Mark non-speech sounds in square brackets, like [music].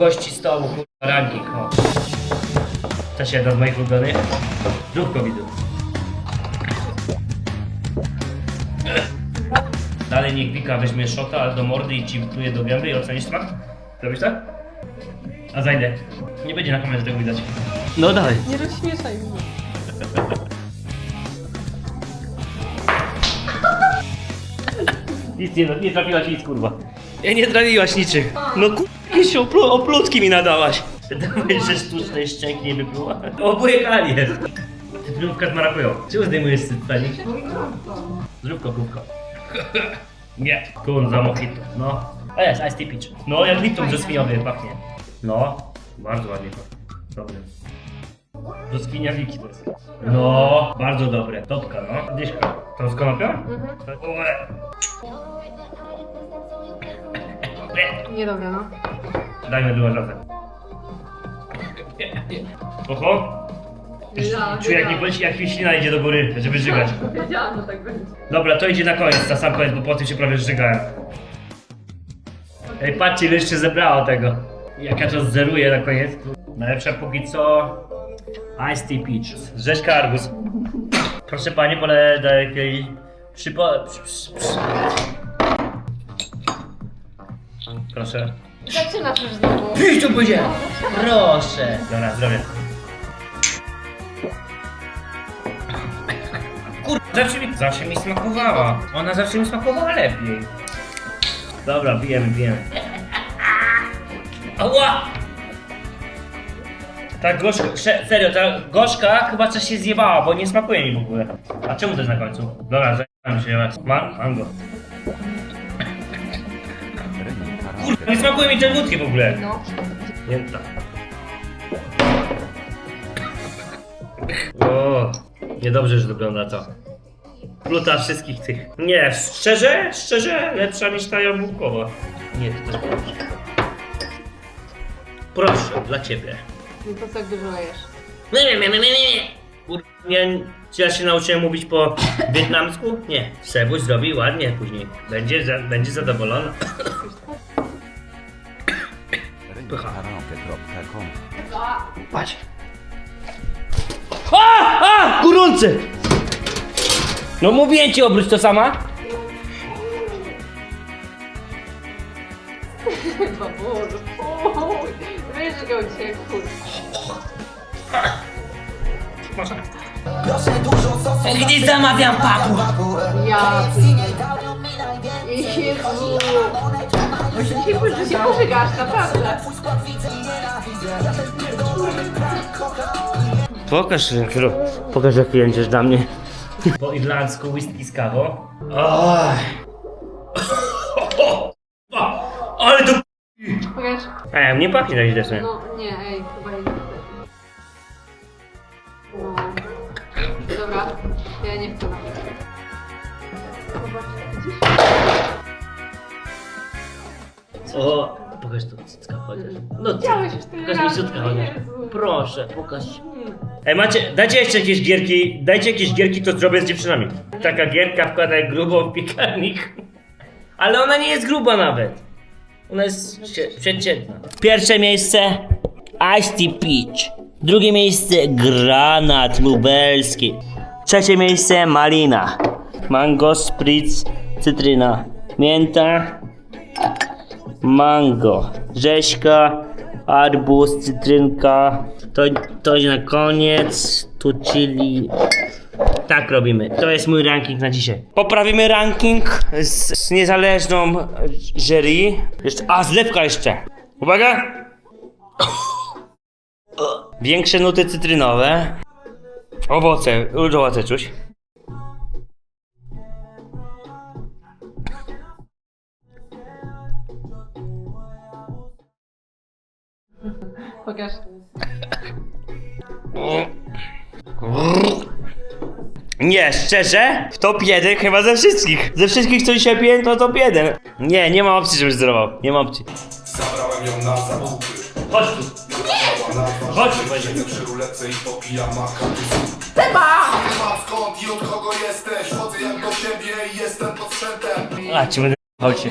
długości stołu, kurwa, ranking, o. Też jedna z moich ulubionych. Zdrówko widzę. Dalej niech Wika weźmie szota do mordy i ci wpluje do gęby i ocenisz smak? Robisz tak? A zajdę. Nie będzie na kamerze tego widać. No dalej. Nie rozśmieszaj mnie. Nic nie, nie trafiłaś nic, kurwa. Ja nie trafiłaś niczym. No kurwa, jakieś oplu, oplutki mi nadałaś. Dałeś, że sztucznej szczęki nie wypluła. Oboje kali jest. Cytrynówka z marakują. Czemu zdejmujesz cytanik? Zrób kopówko. Nie. Kun za mojito. No. A jest, Ice Tea Peach. No, jak Lipton brzoskwiniowy pachnie. No, bardzo ładnie pachnie. Dobry. Brzoskwinia Wiki to jest. No, bardzo dobre. Topka, no. Dyszka. To z konopią? Mhm. Niedobre, no. Dajmy dużo razem. Oho! Czuję jak, jak mi ślina idzie do góry, żeby żygać. Wiedziałam, że tak będzie. Dobra, to idzie na koniec, na sam koniec, bo po tym się prawie żygałem. Ej, patrzcie, ile jeszcze zebrało tego. Jak ja to zeruję na koniec. Najlepsza póki co... Ice Tea Peach. Rzeźka Argus. Proszę panie, pole do jakiej... Przypo... Przy, przy, przy. Proszę. Zaczynasz już znowu. Pisz tu będzie! Proszę! Dobra, zdrowie. Kur... Zawsze mi, zawsze mi smakowała. Ona zawsze mi smakowała lepiej. Dobra, pijemy, pijemy. Ała! Ta gorzka, sze- serio, ta gorzka chyba coś się zjebała, bo nie smakuje mi w ogóle. A czemu to jest na końcu? Dobra, zajmę się raz. Man, mango. Kurwa, nie smakuje mi tej wódki w ogóle. No. Mięta. O, niedobrze, że wygląda to. Pluta wszystkich tych. Nie, szczerze, szczerze, lepsza niż ta jabłkowa. Nie, to też proszę. Proszę, dla ciebie. No to co jak dużo lejesz? Nie, nie, nie, nie, nie, nie. Kur... Nie, czy ja się nauczyłem mówić po wietnamsku? Nie. Sebuś zrobi ładnie później. Będzie, za, będzie zadowolona. rynkkaraoke.com Patrz. A! A! Gorące! No mówiłem ci obróć to sama. Baboru. Oj, Wiesz, że go uciekł. Gdzie zamawiam papu? Ja. Jezu. Może dzisiaj pójść, że się pożygasz, naprawdę. Pokaż, Kro. Pokaż jak jedziesz dla mnie. Po irlandzku whisky z kawą. Oj. [laughs] Ale to... Pokaż. Ej, nie pachnie tak źle sobie. No, nie, ej, chyba nie. No. Dobra, ja nie chcę nawet. O, pokaż to cycka chociaż. No Widziałeś już tyle pokaż mi razy, cycka chociaż. Jezu. Proszę, pokaż. Ej, macie, dajcie jeszcze jakieś gierki, dajcie jakieś gierki, to zrobię z dziewczynami. Taka gierka wkładaj grubą w piekarnik. [laughs] Ale ona nie jest gruba nawet. Ona jest przeciętna. Pierwsze miejsce Ice Tea Peach. Drugie miejsce granat lubelski. Trzecie miejsce malina. Mango spritz, cytryna. Mięta, mango, rzeźka, arbuz, cytrynka. To, to na koniec. Tu chili. Tak robimy. To jest mój ranking na dzisiaj. Poprawimy ranking z, z niezależną jury. Jeszcze, a, zlepka jeszcze. Uwaga! Większe nuty cytrynowe. Owoce, owoce czuć. Pokaż. Nie, szczerze? W top 1 chyba ze wszystkich. Ze wszystkich, co dzisiaj piłem, to top 1. Nie, nie ma opcji, żebyś zdrował. Nie ma opcji. Zabrałem ją na zakupy Chodź tu. Chodź tu, powiedział. Przy ruletce i popijam maka Nie mam skąd i od kogo jesteś Chodzę jak do siebie i jestem pod sprzętem A, ci będę... Chodź.